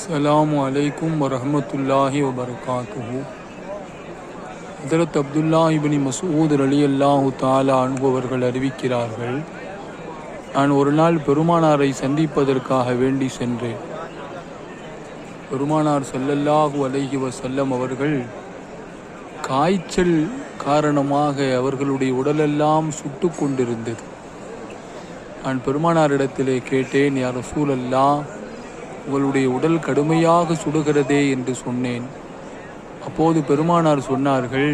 அஸ்லாம் அலைக்கும் வரமத்துல்லாஹி வபரகாத்துஹு ஹதரத் அப்துல்லா இப்னி மசூத் அலி அல்லாஹு தாலா அனுபவர்கள் அறிவிக்கிறார்கள் நான் ஒரு நாள் பெருமானாரை சந்திப்பதற்காக வேண்டி சென்றேன். பெருமானார் செல்லல்லாஹு அலைஹி வசல்லம் அவர்கள் காய்ச்சல் காரணமாக அவர்களுடைய உடலெல்லாம் சுட்டு கொண்டிருந்தது. நான் பெருமானாரிடத்திலே கேட்டேன் யார் ரசூலல்லா உங்களுடைய உடல் கடுமையாக சுடுகிறதே என்று சொன்னேன். அப்போது பெருமானார் சொன்னார்கள்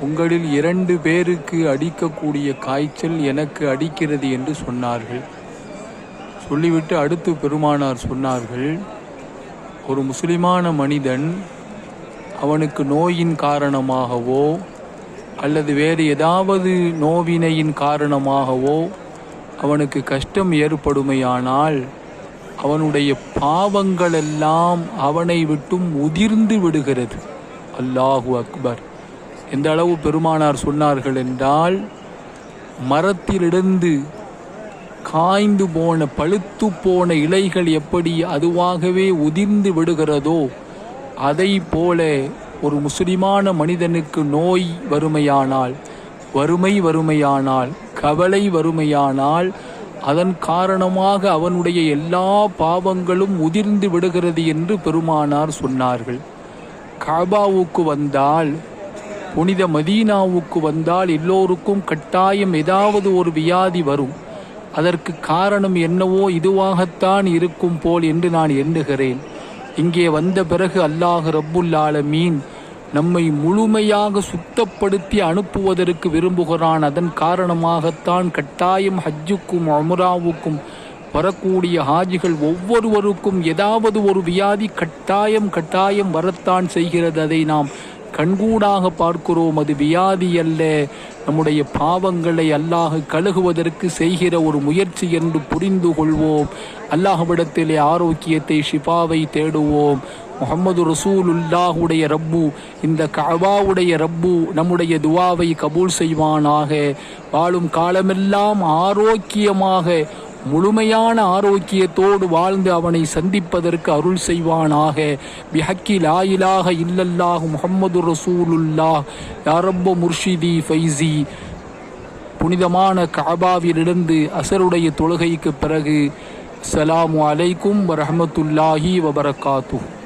உங்களில் இரண்டு பேருக்கு அடிக்கக்கூடிய காய்ச்சல் எனக்கு அடிக்கிறது என்று சொன்னார்கள். சொல்லிவிட்டு அடுத்து பெருமானார் சொன்னார்கள் ஒரு முஸ்லிமான மனிதன் அவனுக்கு நோயின் காரணமாகவோ அல்லது வேறு ஏதாவது நோவினையின் காரணமாகவோ அவனுக்கு கஷ்டம் ஏற்படுமையானால் அவனுடைய பாவங்கள் எல்லாம் அவனை விட்டும் உதிர்ந்து விடுகிறது. அல்லாஹு அக்பர். எந்த அளவு பெருமானார் சொன்னார்கள் என்றால் மரத்திலிருந்து காய்ந்து போன பழுத்து போன இலைகள் எப்படி அதுவாகவே உதிர்ந்து விடுகிறதோ அதை போல ஒரு முஸ்லிமான மனிதனுக்கு நோய் வறுமையானால் வறுமை வறுமையானால் கவலை வறுமையானால் அதன் காரணமாக அவனுடைய எல்லா பாவங்களும் உதிர்ந்து விடுகிறது என்று பெருமானார் சொன்னார்கள். காபாவுக்கு வந்தால் புனித மதீனாவுக்கு வந்தால் எல்லோருக்கும் கட்டாயம் ஏதாவது ஒரு வியாதி வரும். அதற்கு காரணம் என்னவோ இதுவாகத்தான் இருக்கும் போல் என்று நான் எண்ணுகிறேன். இங்கே வந்த பிறகு அல்லாஹ் ரப்புல்லால மீன் நம்மை முழுமையாக சுத்தப்படுத்தி அனுப்புவதற்கு விரும்புகிறான். அதன் காரணமாகத்தான் கட்டாயம் ஹஜ்ஜுக்கும் அமுராவுக்கும் வரக்கூடிய ஹாஜிகள் ஒவ்வொருவருக்கும் ஏதாவது ஒரு வியாதி கட்டாயம் கட்டாயம் வரத்தான் செய்கிறது. அதை நாம் கண்கூடாக பார்க்கிறோம். அது வியாதி அல்ல. நம்முடைய பாவங்களை அல்லாஹ் கழுகுவதற்கு செய்கிற ஒரு முயற்சி என்று புரிந்து கொள்வோம். அல்லாஹ்விடத்திலே ஆரோக்கியத்தை ஷிஃபாவை தேடுவோம். முகமது ரசூலுல்லாஹுடைய ரப்பு இந்த கவாவுடைய ரப்பு நம்முடைய துவாவை கபூல் செய்வானாக. வாழும் காலமெல்லாம் ஆரோக்கியமாக முழுமையான ஆரோக்கியத்தோடு வாழ்ந்து அவனை சந்திப்பதற்கு அருள் செய்வானாக. பிஹக்கி லாயிலாக இல்லல்லாஹ் முகம்மது ரசூலுல்லாஹ். யாரப்ப முர்ஷிதி ஃபைசி. புனிதமான காபாவிலிருந்து அசருடைய தொழுகைக்கு பிறகு. சலாமு அலைக்கும் வரமத்துல்லாஹி வபரகாத்து